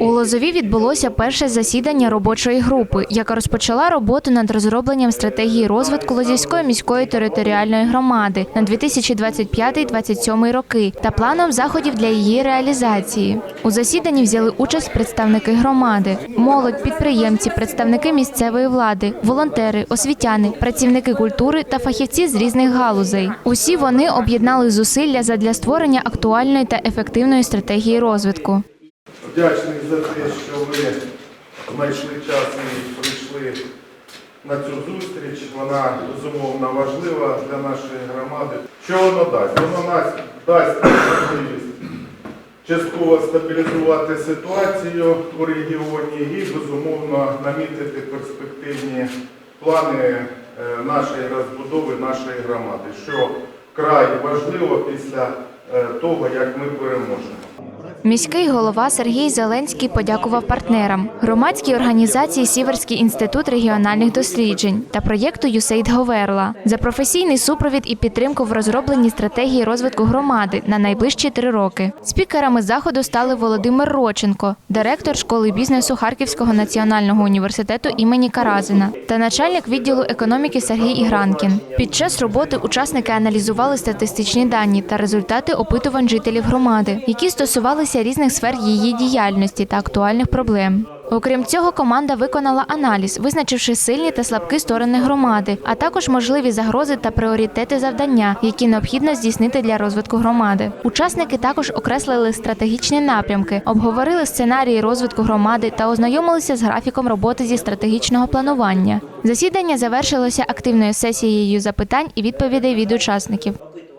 У Лозові відбулося перше засідання робочої групи, яка розпочала роботу над розробленням стратегії розвитку Лозівської міської територіальної громади на 2025-2027 роки та планом заходів для її реалізації. У засіданні взяли участь представники громади, молодь, підприємці, представники місцевої влади, волонтери, освітяни, працівники культури та фахівці з різних галузей. Усі вони об'єднали зусилля задля створення актуальної та ефективної стратегії розвитку. Вдячний за те, що ви знайшли час і прийшли на цю зустріч. Вона безумовно важлива для нашої громади. Що воно дасть? Воно дасть можливість частково стабілізувати ситуацію у регіоні і безумовно намітити перспективні плани е, нашої розбудови нашої громади, що вкрай важливо після е, того, як ми переможемо. Міський голова Сергій Зеленський подякував партнерам громадській організації Сіверський інститут регіональних досліджень та проєкту «ЮСЕЙД Говерла за професійний супровід і підтримку в розробленні стратегії розвитку громади на найближчі три роки. Спікерами заходу стали Володимир Роченко, директор школи бізнесу Харківського національного університету імені Каразина та начальник відділу економіки Сергій Ігранкін. Під час роботи учасники аналізували статистичні дані та результати опитувань жителів громади, які стосувалися різних сфер її діяльності та актуальних проблем. Окрім цього, команда виконала аналіз, визначивши сильні та слабкі сторони громади, а також можливі загрози та пріоритети завдання, які необхідно здійснити для розвитку громади. Учасники також окреслили стратегічні напрямки, обговорили сценарії розвитку громади та ознайомилися з графіком роботи зі стратегічного планування. Засідання завершилося активною сесією запитань і відповідей від учасників.